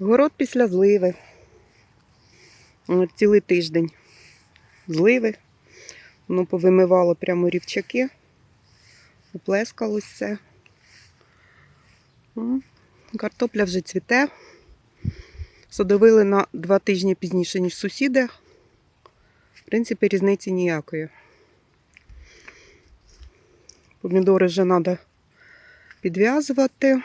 Город після зливи. Цілий тиждень. Зливи. Воно повимивало прямо рівчаки. Уплескалось все. Картопля вже цвіте. Садовили на два тижні пізніше, ніж сусіди. В принципі, різниці ніякої. Помідори вже треба підв'язувати.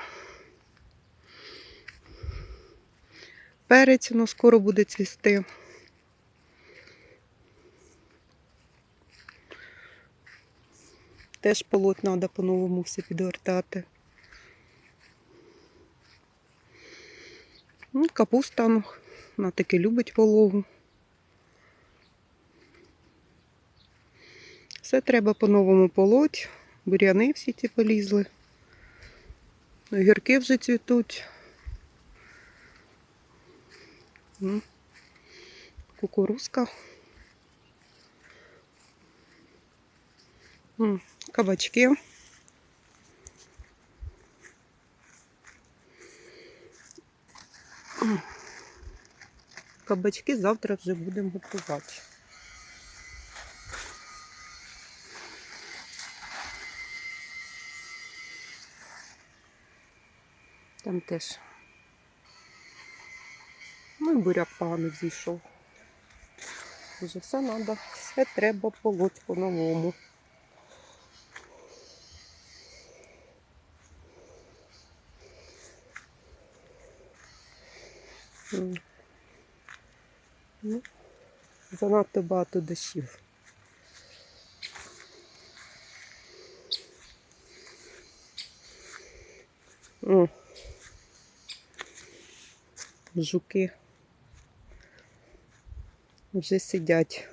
Перець ну, скоро буде цвісти. Теж полот треба по-новому все підгортати. Ну, Капуста, ну, вона таки любить вологу. Все треба по-новому полоть. Буряни всі ті полізли. Огірки вже цвітуть. Кукурузка. Кабачки. Кабачки завтра вже будемо готувати. Там теж. Ну буряк погано зійшов. Вже все треба, все треба полоть по-новому. Ну, занадто багато дощів. Жуки вже сидять.